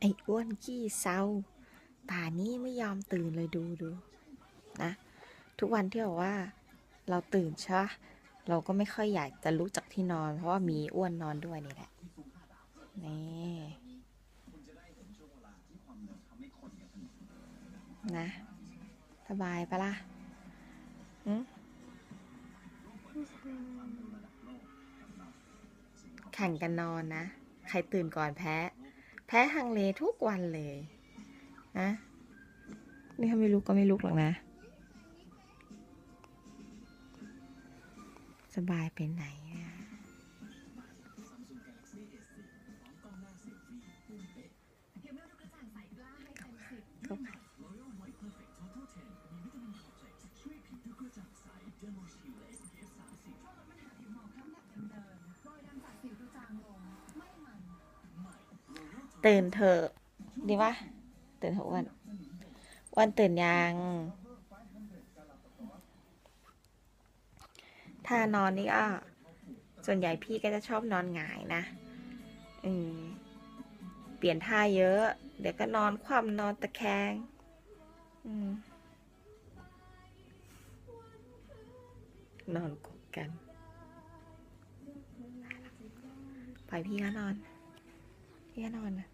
ไอ้อ้วนขี้เศร้าป่านี้ไม่ยอมตื่นเลยดูดูนะทุกวันที่บอกว่าเราตื่นใช่ปะเราก็ไม่ค่อยอยากจะลุกจากที่นอน เพราะว่ามีอ้วนนอนด้วยนี่แหละนี่นะสบายปะล่ะแข่งกันนอนนะ ใครตื่นก่อนแพ้ แพ้ฮังเลทุกวันเลยนะนี่ถ้าไม่ลุกก็ไม่ลุกหรอกนะ สบายไปไหน ตื่นเถอะดีปะตื่นเถอะวันวันตื่นยังถ้านอนนี่ก็ส่วนใหญ่พี่ก็จะชอบนอนหงายนะ อืม เปลี่ยนท่าเยอะ เดี๋ยวก็นอนคว่ำนอนตะแคง อืม นอนกดกัน ปล่อยพี่ก็นอน พี่ก็นอนนะ